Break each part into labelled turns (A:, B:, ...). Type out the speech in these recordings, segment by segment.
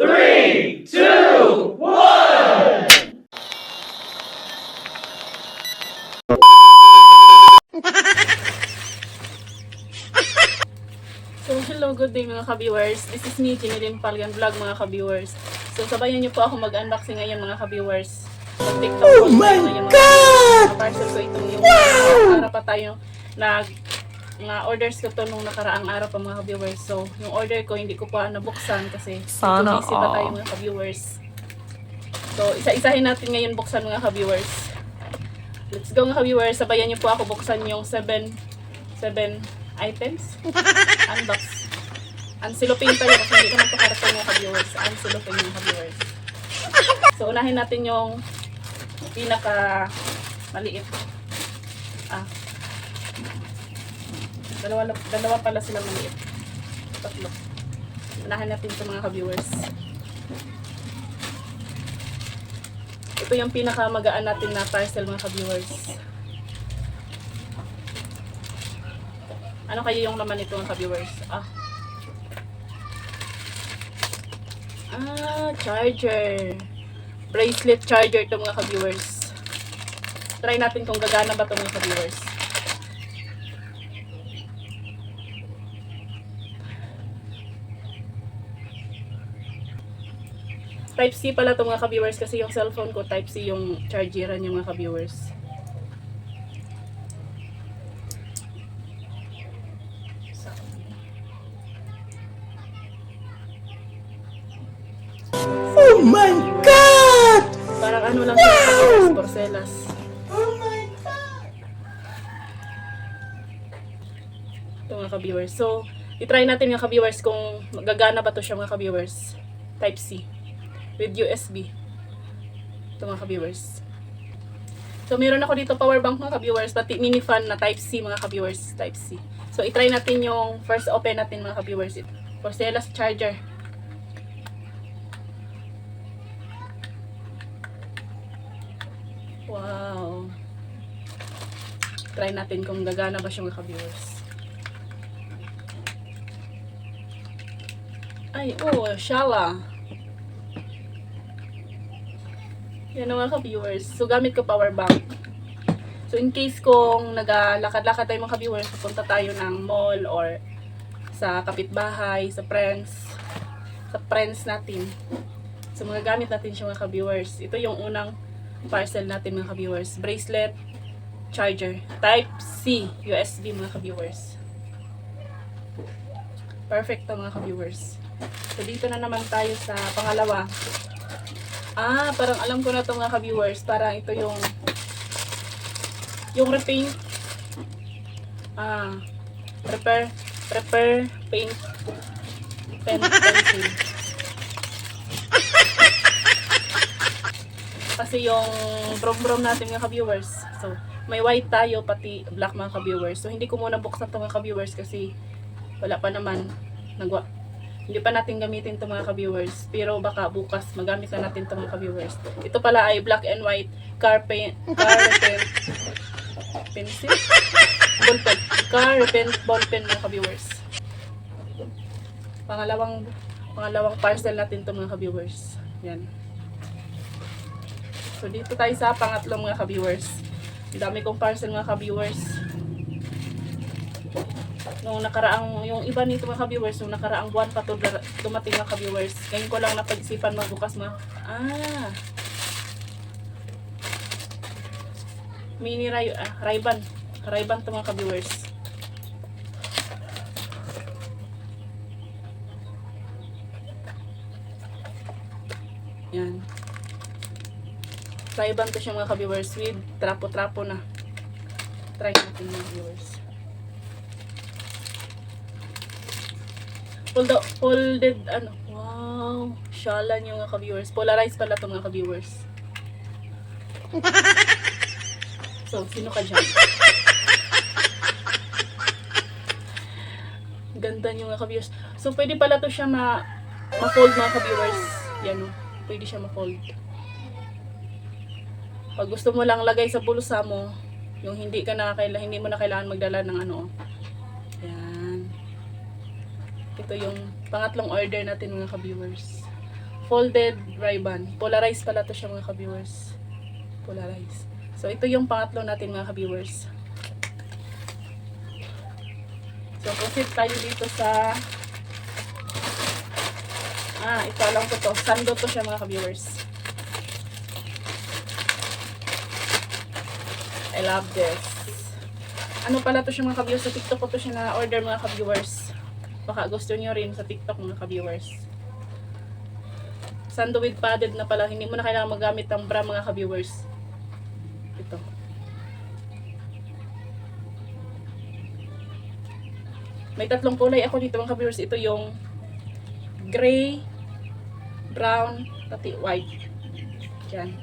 A: Three, two, one!
B: So, hello, good day mga ka-viewers. This is me, Jinilin Palgan Vlog mga ka-viewers. So, sabayan niyo po ako mag-unboxing ngayon mga ka-viewers. TikTok oh my God! parcel ko itong yung wow! para pa tayo nag mga orders ko to nung nakaraang araw pa mga ka-viewers. So, yung order ko hindi ko pa nabuksan kasi
C: Sana
B: busy pa tayo mga ka-viewers. So, isa-isahin natin ngayon buksan mga ka-viewers. Let's go mga ka-viewers. Sabayan niyo po ako buksan yung 7 7 items. Unbox. Unsilopin tayo kasi hindi ko naman pakarating mga ka-viewers. Unsilopin mga ka-viewers. So, unahin natin yung pinaka maliit. Ah. Dalawa, dalawa pala sila maliit. Tatlo. Unahin natin ito mga ka-viewers. Ito yung pinaka magaan natin na parcel mga ka-viewers. Ano kaya yung laman nito mga ka-viewers? Ah. Ah, charger. Bracelet charger to mga ka-viewers. Try natin kung gagana ba to mga ka-viewers. Type C pala to mga ka-viewers kasi yung cellphone ko Type C yung chargeran yung mga ka-viewers.
C: Oh my God!
B: Parang ano lang wow! porcelas.
C: Oh my God!
B: Ito mga ka-viewers. So, itry natin mga ka-viewers kung gagana ba to siya mga ka-viewers. Type C. With USB. Ito mga ka-viewers. So, meron ako dito power bank mga ka-viewers, pati mini fan na Type C mga ka-viewers. Type C. So, itry natin yung first open natin mga ka-viewers. Porcelas charger. Wow. Try natin kung gagana ba siya mga ka-viewers. Ay, oh, shala. Yan mga ka-viewers. So, gamit ko power bank. So, in case kung nagalakad-lakad tayo mga ka-viewers, pupunta tayo ng mall or sa kapitbahay, sa friends, sa friends natin. So, mga gamit natin siya mga ka-viewers. Ito yung unang parcel natin mga ka-viewers. Bracelet, charger. Type C, USB mga ka-viewers. Perfect to mga ka-viewers. So, dito na naman tayo sa pangalawa. Ah, parang alam ko na to mga ka-viewers. Parang ito yung yung repaint. Ah, prepare, prepare, paint, pen, pencil. Kasi yung brom-brom natin mga ka-viewers. So, may white tayo, pati black mga ka-viewers. So, hindi ko muna buksan to mga ka-viewers kasi wala pa naman. Nagwa, hindi pa natin gamitin to mga ka-viewers. Pero baka bukas magamit na natin to mga ka-viewers. Ito pala ay black and white car paint, car paint, pencil, ballpen, car paint, ballpen mga ka-viewers. Pangalawang, pangalawang parcel natin to mga ka-viewers. Yan. So, dito tayo sa pangatlong mga ka-viewers. Dami kong parcel mga ka-viewers. Nung nakaraang, yung iba nito mga ka-viewers, nung nakaraang buwan pa to dumating mga ka-viewers. Ngayon ko lang napag-isipan magbukas mga, ah, mini ray, ah, Ray-Ban. Ray-Ban to mga ka-viewers. Yan. Ray-Ban to siya mga ka-viewers with trapo-trapo na. Try natin mga viewers. Fold folded, ano, wow, shala niyo mga ka-viewers. Polarized pala to mga ka-viewers. So, sino ka dyan? Ganda niyo mga ka-viewers. So, pwede pala to siya ma ma-fold mga ka-viewers. Yan o. Pwede siya ma-fold. Pag gusto mo lang lagay sa bulsa mo, yung hindi ka na kaila, hindi mo na kailangan magdala ng ano. Yan. Ito yung pangatlong order natin mga ka-viewers. folded ribbon. Polarized pala to siya mga ka-viewers. Polarized. So, ito yung pangatlo natin mga ka-viewers. So, proceed tayo dito sa Ah, ito alam ko to. Sando to siya mga ka-viewers. I love this. Ano pala to siya mga ka-viewers? Sa TikTok ko to siya na order mga ka-viewers. Baka gusto nyo rin sa TikTok mga ka-viewers. Sando padded na pala. Hindi mo na kailangan magamit ng bra mga ka-viewers. Ito. May tatlong kulay ako dito mga ka-viewers. Ito yung gray, brown, pati white. Yan.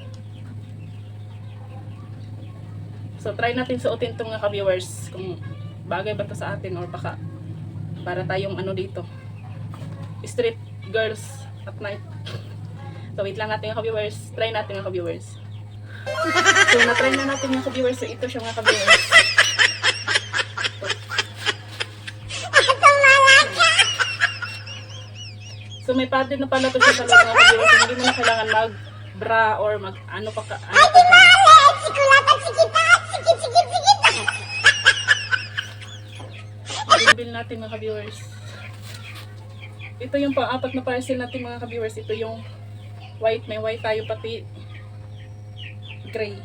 B: So, try natin suotin itong mga ka-viewers kung bagay ba to sa atin or baka para tayong ano dito. Street girls at night. So, wait lang natin mga ka-viewers. Try natin mga ka-viewers. So, na-try na natin mga ka-viewers. So, ito siya mga ka-viewers. So, may padded na pala to siya loob mga ka-viewers. So, hindi mo na kailangan mag-bra or mag ano pa ka, ano pa dyan. Natin mga ka-viewers. Ito yung pang-apat na parcel natin mga ka-viewers. Ito yung white. May white tayo pati gray.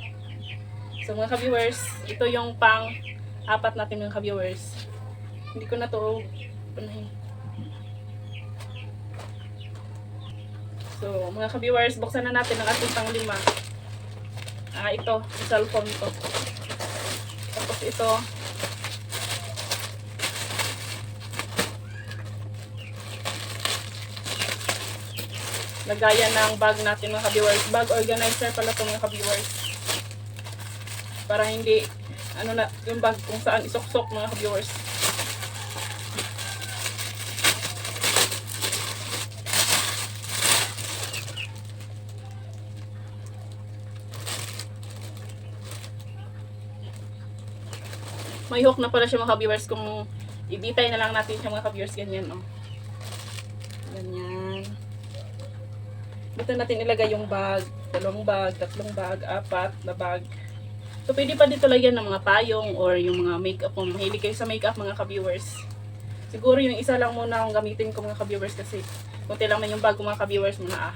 B: So mga ka-viewers, ito yung pang-apat natin mga ka-viewers. Hindi ko na to panahin. So mga ka-viewers, buksan na natin ang ating pang lima. Ah, ito, cellphone to. Tapos ito, lagayan ng bag natin mga ka-viewers. Bag organizer pala ito mga ka-viewers. Para hindi, ano na, yung bag kung saan isok-sok mga ka-viewers. May hook na pala siya mga ka-viewers kung i-detay na lang natin siya mga ka-viewers ganyan oh. Ganyan. Dito natin ilagay yung bag. Dalawang bag, tatlong bag, apat na bag. So, pwede pa dito lagyan ng mga payong or yung mga makeup. Kung mahilig kayo sa makeup, mga ka-viewers. Siguro yung isa lang muna ang gamitin ko mga ka-viewers kasi kunti lang na yung bag mga ka-viewers mga ah.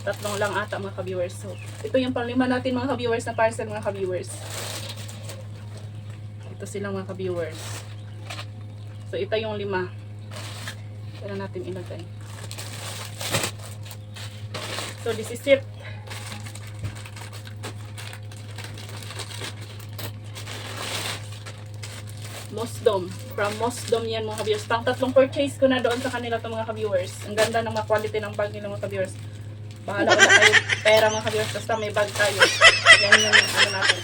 B: Tatlong lang ata mga ka-viewers. So, ito yung panglima natin mga ka-viewers na parcel mga ka-viewers. Ito sila mga ka-viewers. So, ito yung lima. Na natin ilagay. So this is it. Mosdom. From Mosdom yan mga ka-viewers. Pang tatlong purchase ko na doon sa kanila to mga ka-viewers. Ang ganda ng mga quality ng bag nila mga ka-viewers. Bahala ko na kayo pera mga ka-viewers. Basta may bag tayo. Yan yung ano natin.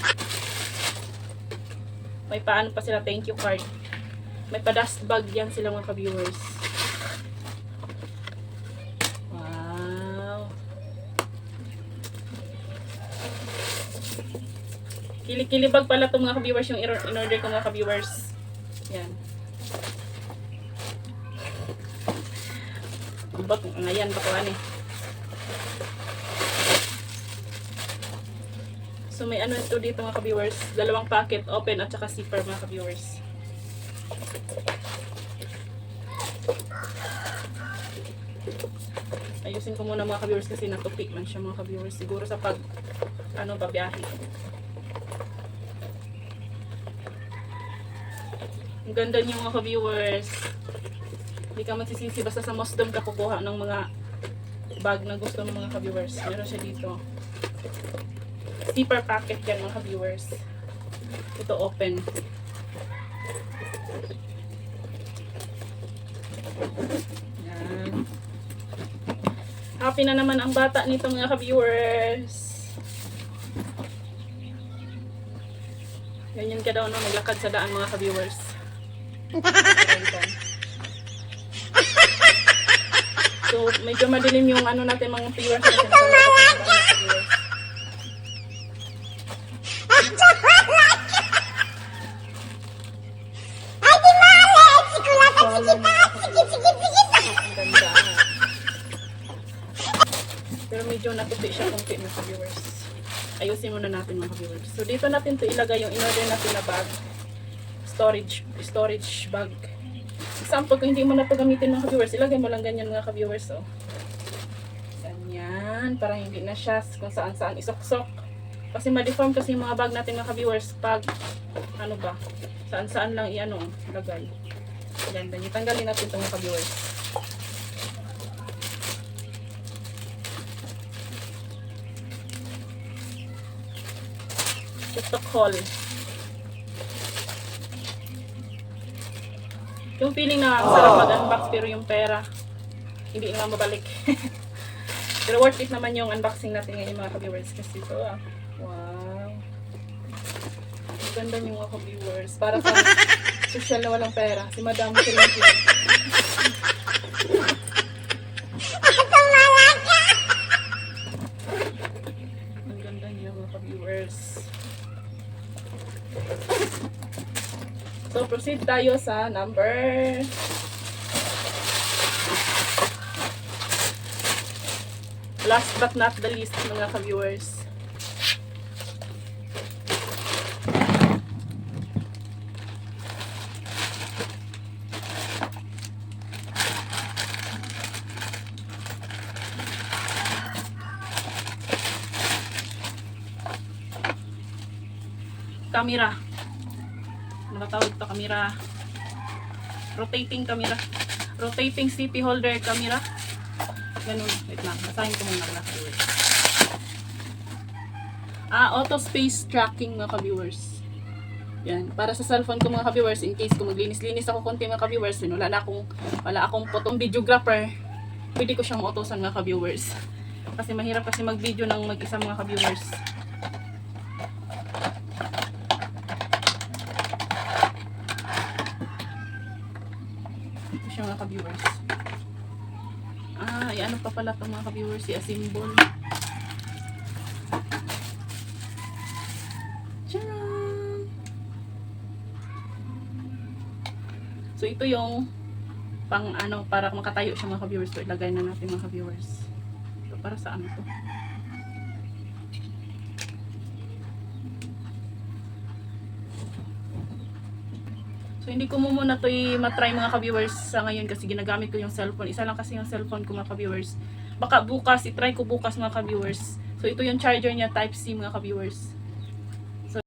B: May paano pa sila thank you card. May pa-dust bag yan sila mga ka-viewers. Wow. Kilikilibag pala itong mga ka-viewers yung in- in-order ko mga ka-viewers. Yan. Bak, ngayon, bakuan eh. So may ano ito dito mga ka-viewers. Dalawang packet, open at saka zipper mga ka-viewers. Ayusin ko muna mga ka-viewers kasi natupik man siya mga ka-viewers. Siguro sa pag ano babiyahe. Ang ganda niyo mga ka-viewers. Hindi ka magsisisi basta sa Mosdom ka kukuha ng mga bag na gusto ng mga ka-viewers. Meron siya dito. Zipper packet yan mga ka-viewers. Ito open. Yan. Happy na naman ang bata nito mga ka-viewers. Ganyan ka daw no, naglakad sa daan mga ka-viewers. So, medyo madilim yung ano natin mga viewers natin. Kung mga ka-viewers. Ayusin muna natin mga ka-viewers. So dito natin to ilagay yung in-order natin na bag. Storage, storage bag. Example, kung hindi mo na to gamitin mga ka-viewers, ilagay mo lang ganyan mga ka-viewers. Oh. Ganyan, para hindi na siya kung saan saan isok-sok. Kasi ma-deform kasi yung mga bag natin mga ka-viewers pag, ano ba, saan saan lang i-ano, ilagay. Ganda niyo. Tanggalin natin itong mga ka-viewers. Haul. Yung feeling na ang sarap mag-unbox pero yung pera hindi nga mabalik. pero worth it naman yung unboxing natin ngayon mga ka-viewers kasi ito ah. Wow. Ang ganda niyo mga ka-viewers. Para sa social na walang pera. Si Madam Kirinki. Proceed tayo sa number... Last but not the least, mga ka-viewers. Camera. Ano ba tawag ito? Camera. Rotating camera. Rotating CP holder camera. Ganun. Wait lang. Basahin ko muna viewers. Ah, auto space tracking mga ka-viewers. Yan. Para sa cellphone ko mga ka-viewers, in case kung maglinis-linis ako konti mga ka-viewers, yun, wala na akong, wala akong potong videographer, pwede ko siyang utosan mga ka-viewers. Kasi mahirap kasi mag-video ng mag-isa mga ka-viewers. Ito siya mga ka-viewers. Ah, ay ano pa pala itong mga ka-viewers, si symbol. Tcharam! So ito yung pang ano, para makatayo siya mga ka-viewers. So ilagay na natin mga ka-viewers. Ito para sa ano hindi ko muna to matry mga ka-viewers sa ngayon kasi ginagamit ko yung cellphone. Isa lang kasi yung cellphone ko mga ka-viewers. Baka bukas, itry ko bukas mga ka-viewers. So ito yung charger niya type C mga ka-viewers. So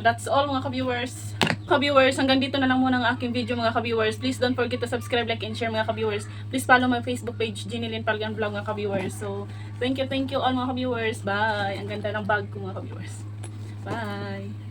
B: that's all mga ka-viewers. Ka-viewers, hanggang dito na lang muna ang aking video mga ka-viewers. Please don't forget to subscribe, like, and share mga ka-viewers. Please follow my Facebook page, Jinilin Palgan Vlog mga ka-viewers. So, thank you, thank you all mga ka-viewers. Bye! Ang ganda ng bag ko mga ka-viewers. Bye!